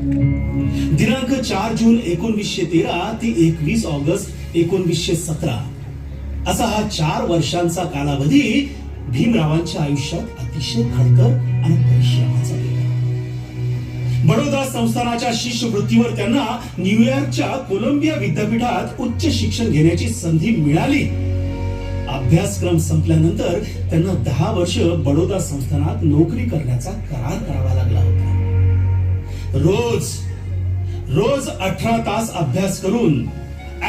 दिनांक चार जून एकोणवीसशे तेरा ते एकवीस ऑगस्ट एकोणवीसशे सतरा. असा हा चार वर्षांचा कालावधी भीमरावांच्या आयुष्यात अतिशय खडतर आणि परिश्रमाचा गेला. बडोदा संस्थानाच्या शिष्यवृत्तीवर त्यांना न्यूयॉर्कच्या कोलंबिया विद्यापीठात उच्च शिक्षण घेण्याची संधी मिळाली. अभ्यासक्रम संपल्यानंतर त्यांना दहा वर्ष बडोदा संस्थानात नोकरी करण्याचा करार करावा लागला होता. रोज रोज अठरा तास अभ्यास करून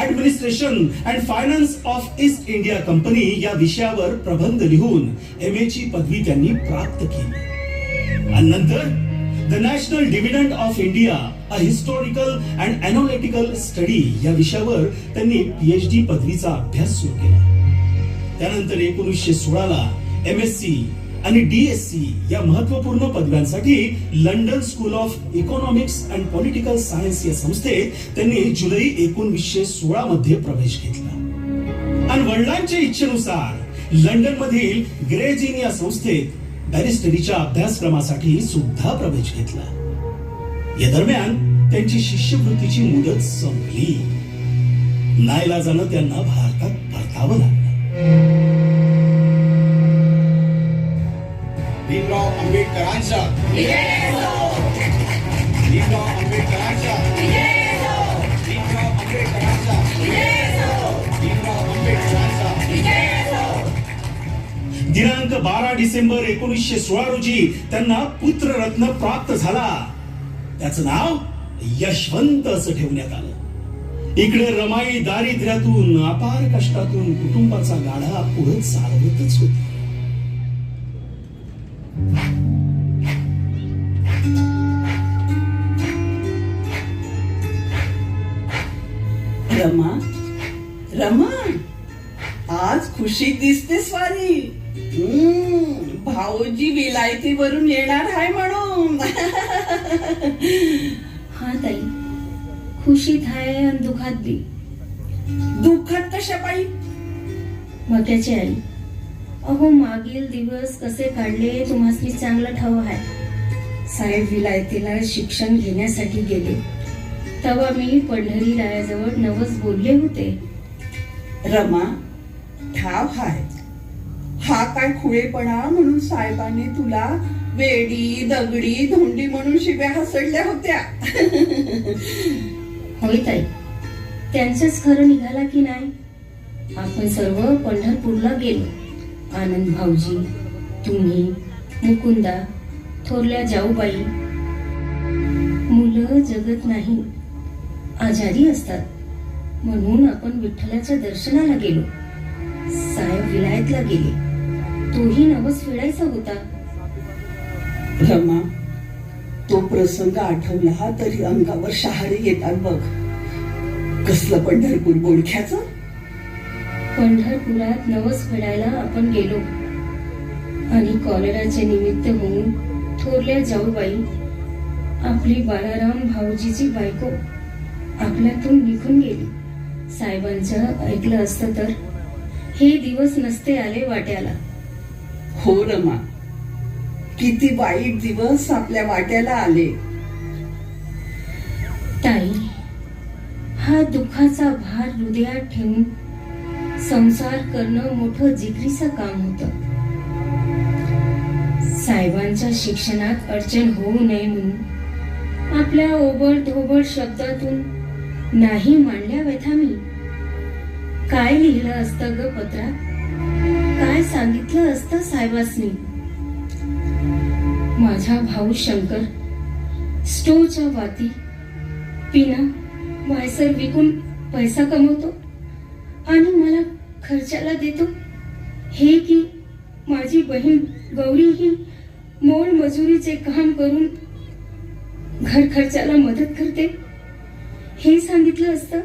administration and finance of East India Company या विषयावर प्रबंध लिहून एम ए ची पदवी त्यांनी प्राप्त केली. आणि नंतर the national dividend of India a historical and analytical study या विषयावर त्यांनी पीएचडी पदवीचा अभ्यास सुरू केला. त्यानंतर एकोणीसशे सोळाला एम एस सी आणि डीएससी या महत्त्वपूर्ण पदव्यांसाठी London school of economics and political science या संस्थेत त्यांनी जुलै एकोणवीसशे सोळा मध्ये प्रवेश घेतला. आणि वडिलांच्या इच्छेनुसार लंडन मधील ग्रेजिन या संस्थेत बॅरिस्टरीच्या अभ्यासक्रमासाठी सुद्धा प्रवेश घेतला. या दरम्यान त्यांची शिष्यवृत्तीची मुदत संपली. नाईलाजानं त्यांना भारतात परतावं लागलं. आंबेडकरांचा. भीमराव आंबेडकरांचा. भीमराव आंबेडकरांचा. भीमराव आंबेडकरांचा. दिनांक बारा डिसेंबर एकोणीसशे सोळा रोजी त्यांना पुत्ररत्न प्राप्त झाला. त्याचं नाव यशवंत असं ठेवण्यात आलं. इकडे रमाई दारिद्र्यातून अपार कष्टातून कुटुंबाचा गाढा पुढे चालवतच होती. रमा रमा आज खुशी दिसते स्वारी. हम्म, भाऊजी विलायतीवरून येणार आहे म्हणून. हा ताई खुशीत आहे आणि दुखात बी. दुःखात कशा पायी मक्याची आई. अहो मागील दिवस कसे काढले तुम्हाला चांगलं ठाव आहे. साहेब विलायतीला शिक्षण घेण्यासाठी गेले. तेव्हा मी पंढरी रायाजवळ नवस बोलले होते. रमा ठाव हाय. हा काय खुळेपणा म्हणून साहेबांनी तुला वेडी दगडी धोंडी म्हणून शिव्या हसडल्या होत्या. होय ताई त्यांचंच खरं निघाला की नाही? आपण सर्व पंढरपूरला गेलो. आनंद भाऊजी तुम्ही मुकुंदा थोरल्या जाऊबाई. मुलं जगत नाही आजारी असतात. म्हणून आपण विठ्ठलाच्या दर्शनाला गेलो. साहेब विलायतला गेले. तोही नवस फिरायचा होता. रमा तो प्रसंग आठवला तरी अंगावर शहारे येतात बघ. कसलं पंढरपूर बोडख्याचं? पंढरपुरात नवस फेडायला आपण गेलो. आणि कॉलेराचे निमित्त होऊन थोरल्या जाऊबाई आपली बाळाराम भाऊजीची बायको आपल्यातून निघून गेली. साहेबांचं ऐकलं असतं तर हे दिवस नसते आले वाट्याला. हो रमा किती वाईट दिवस आपल्या वाट्याला आले. ताई हा दुःखाचा भार हृदयात ठेवून संसार करणं मोठं जिगरीचं काम होत. साहेबांच्या शिक्षणात अडचण होऊ नये म्हणून आपल्या ओबड धोबड शब्दातून नाही मांडल्या व्यथा मी. काय लिहिलं असतं ग पत्रात? काय सांगितलं असतं साहेबासनी? माझा भाऊ शंकर स्टोच्या वाती पिना वायसर विकून पैसा कमवतो? आणि मला खर्चाला देतो. हे की माझी बहीण गौरी ही मोल मजुरीचे काम करून घर खर्चाला मदत करते. हे सांगितलं असतं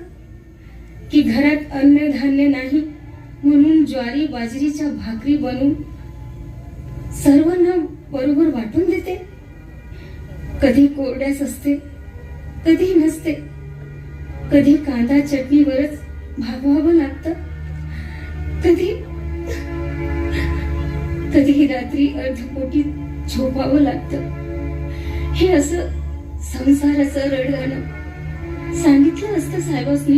की घरात अन्न धान्य नाही म्हणून ज्वारी बाजरीच्या भाकरी बनवून सर्वांना बरोबर वाटून देते. कधी कोरड्यास असते कधी नसते कधी कांदा चटणीवरच भागवावं लागतं. कधी कधी रात्री अर्धपोटी झोपावं लागतं. हे असं संसाराचं रडगाणं. सांगितलं असतं साहेबांनी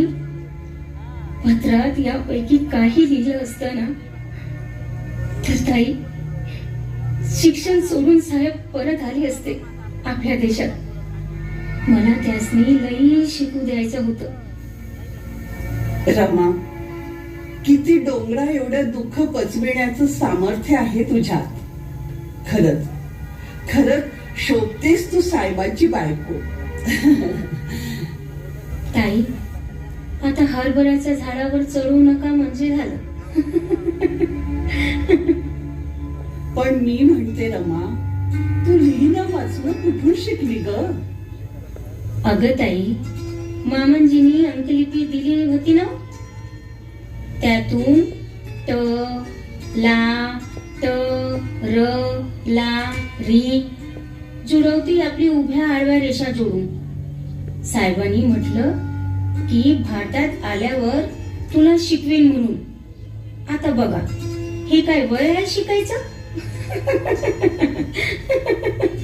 पत्रात यापैकी काही लिहिलं असताना तर ताई शिक्षण सोडून साहेब परत आले असते आपल्या देशात. मला त्यासनी लई शिकू द्यायचं होतं. रमा किती डोंगरा एवढं दुःख पचविण्याचं सामर्थ्य आहे तुझ्यात? खरंच. खरंच शोभतेस तू साहेबाची बायको. ताई आता हरभऱ्याच्या झाडावर चढू नका म्हणजे झालं. पण मी म्हणते रमा तू लिहिणं वाचणं कुठून शिकली ग? अगं ताई मामनजीनी अंकलिपी दिली होती ना? त्यातून ट ला ट र ला री जुडवती आपली उभ्या आडव्या रेषा जोडून. साहेबांनी म्हटलं की भारतात आल्यावर तुला शिकवेन म्हणून. आता बघा हे काय वय आहे शिकायचं?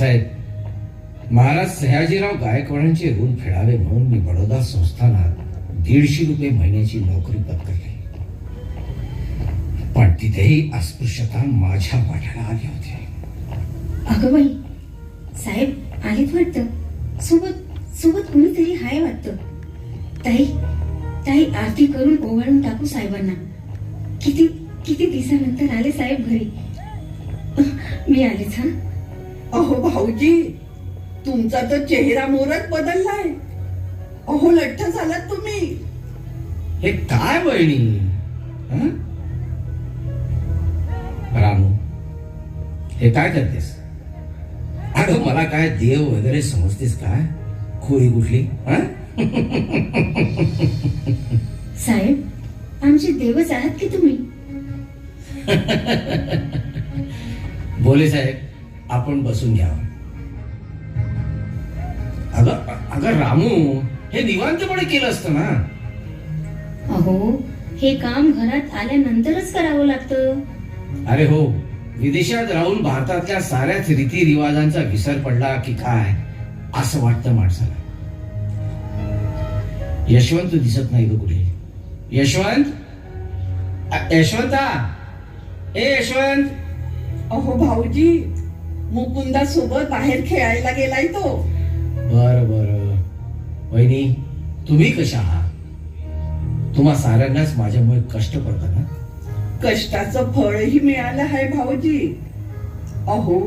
साहेब महाराज सयाजीराव गायकवाडांचे ऋण फेडावे म्हणून मी बडोदा संस्थानात दीडशे रुपये महिन्याची नोकरी पत्करली. पण तिथेही अस्पृश्यता माझ्या वाट्याला आली होती. अगं बाई साहेब आलेत वाटत. सोबत सोबत कुणीतरी हाय वाटत. ताई ताई आरती करून ओवाळून टाकू साहेबांना. किती किती दिवसानंतर आले साहेब घरी? मी आलेच हा? अहो भाऊजी तुमचा तर चेहरा मोरच बदललाय. अहो लठ्ठ झालात तुम्ही. हे काय बहिणी हं? रामू हे काय करतेस? अगं मला काय देव वगैरे समजतेस काय खोळी कुठली? हं? साहेब आमचे देवच आहात की तुम्ही? बोले साहेब आपण बसून घ्या. अगं अगं रामू हे निवांतपणे केलं असतं ना? अहो हे काम घरात आल्यानंतरच करावं लागतं. अरे हो विदेशात राहून भारतातल्या साऱ्याच रीती रिवाजांचा विसर पडला की काय? असं वाटतं माणसाला. यशवंत दिसत नाही ग कुठे. यशवंत? यशवंता? ए यशवंत? अहो भाऊजी. मुकुंदा सोबत बाहेर खेळायला गेलाय तो. बर बर. वहिनी तुम्ही कशा आहात? तुम्हा साऱ्यांनाच माझ्यामुळे कष्ट पडतात ना? कष्टाचं फळही मिळालं आहे भाऊजी. अहो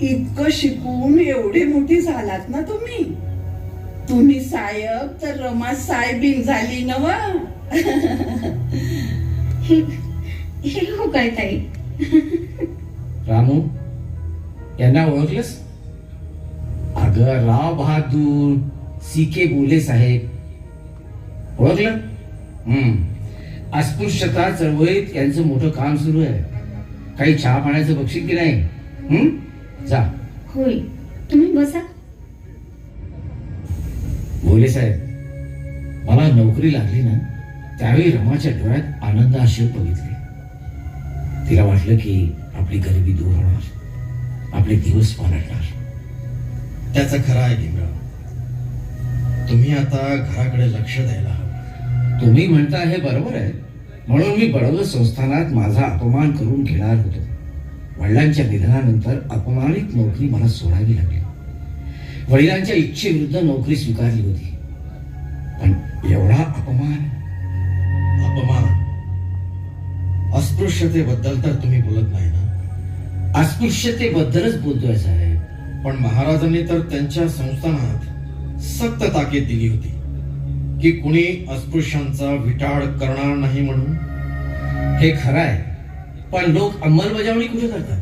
इतकं शिकून एवढे मोठी झालात ना तुम्ही. तुम्ही साहेब तर रमा साहेबीन झाली नव हो काय ताई? रामू यांना ओळखलंस? अगं राव बहादूर सी के बोले साहेब. ओळखलं? हम्म. अस्पृश्यता चळवळीत यांचं मोठं काम सुरू आहे. काही चहा पाण्याचं बक्षीस की नाही? हम्म? जा. होय. तुम्ही बसा. बोले साहेब. मला नोकरी लागली ना त्यावेळी रमाच्या डोळ्यात आनंद आशय बघितले. तिला वाटलं की आपली गरिबी दूर होणार. आपले दिवस पालटणार. त्याचं खरं आहे भीमराव. तुम्ही आता घराकडे लक्ष द्यायला हवं. तुम्ही म्हणता हे बरोबर आहे. म्हणून मी बडोदा संस्थानात माझा अपमान करून घेणार होतो. वडिलांच्या निधनानंतर अपमानित नोकरी मला सोडावी लागली. वडिलांच्या इच्छेविरुद्ध नोकरी स्वीकारली होती. पण एवढा अपमान? अपमान? अस्पृश्यतेबद्दल तर तुम्ही बोलत नाही ना. अस्पृश्यतेबद्दलच बोलतोय साहेब. पण महाराजांनी तर त्यांच्या संस्थानात सक्त ताकीद दिली होती की कुणी अस्पृश्यांचा विटाळ करणार नाही म्हणून. हे खरं आहे पण लोक अंमलबजावणी कुठे करतात?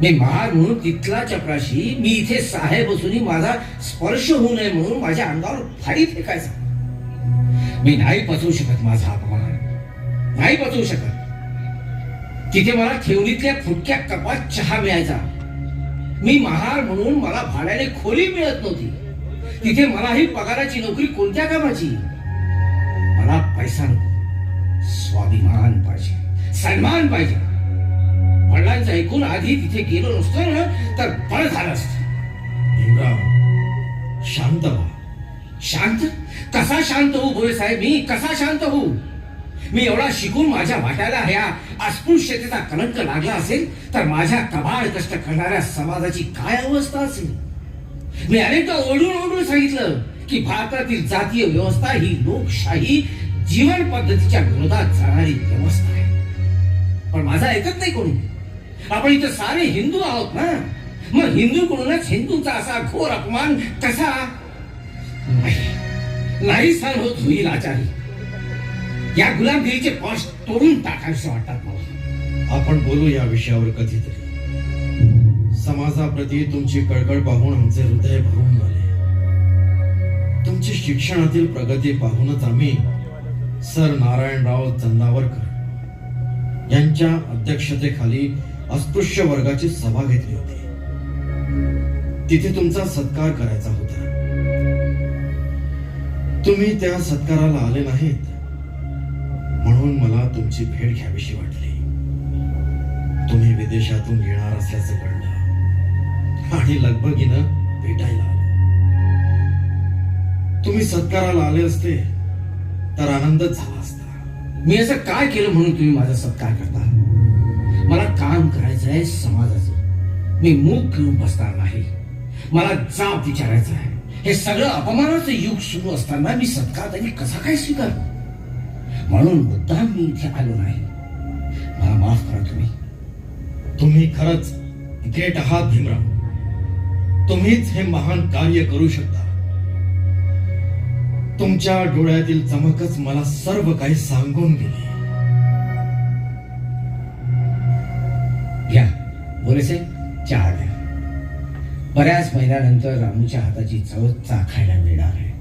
मी महार म्हणून तिथला चपराशी मी इथे साहेब असूनही माझा स्पर्श होऊ नये म्हणून माझ्या अंगावर फाडी फेकायचा. मी नाही पचवू शकत माझा अपमान. नाही पचवू शकत. तिथे मला ठेवणीतल्या फुटक्या कपात चहा मिळायचा. मी महार म्हणून मला भाड्याने खोली मिळत नव्हती. तिथे मला ही पगाराची नोकरी कोणत्या कामाची? मला पैसा नको. स्वाभिमान पाहिजे. सन्मान पाहिजे. वडिलांचं ऐकून आधी तिथे गेलो नसतो ना तर बळ झालं असतं. शांत व्हा. शांत? कसा शांत होऊ भोळे साहेब? मी कसा शांत होऊ? मी एवढा शिकून माझ्या वाट्याला ह्या अस्पृश्यतेचा कलंक लागला असेल तर माझ्या कबाळ कष्ट करणाऱ्या समाजाची काय अवस्था असेल? मी अनेकदा ओढून ओढून सांगितलं की भारतातील जातीय व्यवस्था ही लोकशाही जीवन पद्धतीच्या विरोधात जाणारी व्यवस्था आहे. पण माझा ऐकत नाही कोणी. आपण इथं सारे हिंदू आहोत ना? मग हिंदूकडूनच हिंदूंचा असा घोर अपमान कसा? नाही. नाही सहन होत होईल आचारी. या गुलामगिरीचे पास तोडून टाकायचे वाटतात मला आपण बोलू या विषयावर कधीतरी. समाजाप्रती तुमची कळकळ पाहून आमचे हृदय भरून झाले. तुमची शिक्षणातील प्रगती पाहूनच आम्ही सर नारायणराव चंदावरकर यांच्या अध्यक्षतेखाली अस्पृश्य वर्गाची सभा घेतली होती. तिथे तुमचा सत्कार करायचा होता. तुम्ही त्या सत्काराला आले नाहीत. म्हणून मला तुमची भेट घ्यावीशी वाटली. तुम्ही विदेशातून येणार असल्याचं कळलं. आणि लगबगीनं भेटायला आलो. तुम्ही सत्काराला आले असते तर आनंदच झाला असता. मी असं काय केलं म्हणून तुम्ही माझा सत्कार करता? मला काम करायचं आहे समाजाचं. मी मूग घेऊन बसणार नाही. मला जाब विचारायचा आहे. हे सगळं अपमानाचं युग सुरू असताना मी सत्कार तरी कसा काय स्वीकारतो म्हणून मुद्दाम मी इथे आलो नाही. मला माफ करा तुम्ही. तुम्ही खरंच ग्रेट आहात भीमराव. तुम्हीच हे महान कार्य करू शकता. तुमच्या डोळ्यातील चमकच मला सर्व काही सांगून गेली. घ्या. बोलेसे चहा द्या. बऱ्याच महिन्यानंतर रामूच्या हाताची चव चाखायला मिळणार आहे.